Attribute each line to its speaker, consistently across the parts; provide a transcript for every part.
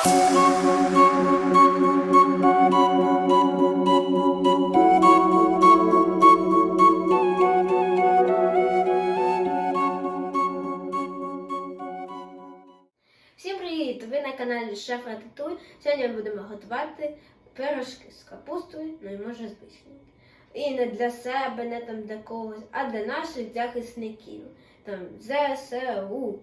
Speaker 1: Всім привіт! Ви на каналі Шеф Рататуй. Сьогодні ми будемо готувати пирожки з капустою, ну і може з вишнею. І не для себе, не там для когось, а для наших захисників. Там ЗСУ.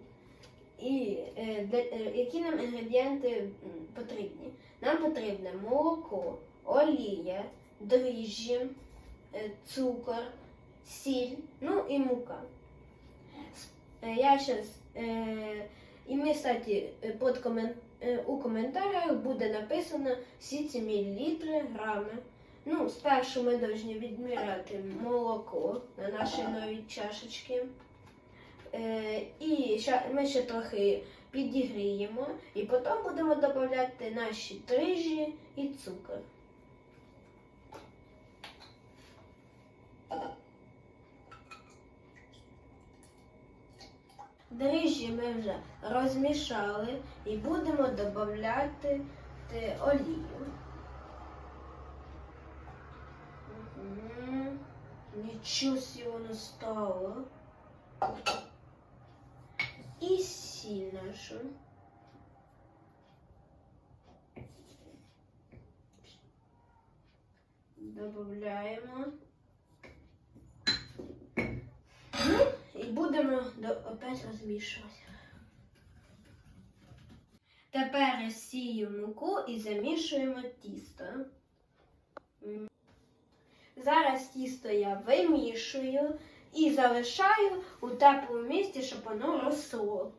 Speaker 1: І е, е, які нам інгредієнти потрібні? Нам потрібне молоко, олія, дріжджі, е, цукор, сіль, ну і мука. Я е, і ми, кстати, под комен... е, у коментарях буде написано всі ці мілілітри, грами. Ну, спершу ми повинні відміряти молоко на наші нові чашечки. Е, і ми ще трохи підігріємо, і потім будемо додавати наші дріжджі і цукор. Дріжджі ми вже розмішали і будемо додати олію. Мгм. Нічого воно стало. І сіль нашу. Ну, і будемо опять розмішувати. Тепер сію муку і замішуємо тісто. Зараз тісто я вимішую і залишаю у теплому місці, щоб воно росло.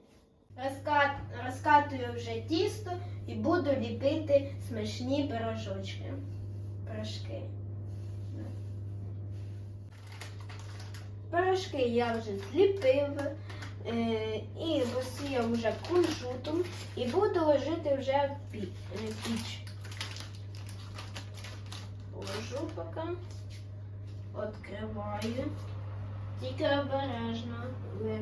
Speaker 1: Розкат, розкатую вже тісто і буду ліпити смачні пирожочки. Пирожки. Пирожки я вже зліпив е, і посіяв вже кунжутом і буду ложити вже в е, піч. Ложу поки. Відкриваю. Тільки обережно. Ви.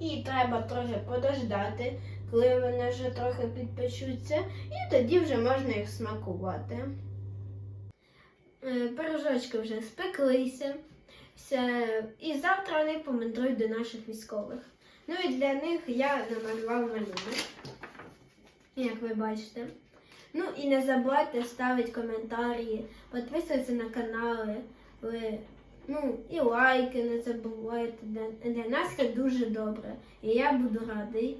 Speaker 1: І треба трохи подождати, коли вони вже трохи підпечуться, і тоді вже можна їх смакувати. Е, Пирожочки вже спеклися. Все. І завтра вони помандрують до наших військових. Ну і для них я намалював малюнок, як ви бачите. Ну і не забувайте ставити коментарі, підписуватися на канали. Ви, ну і лайки не забувайте. Для, для нас це дуже добре. І я буду радий.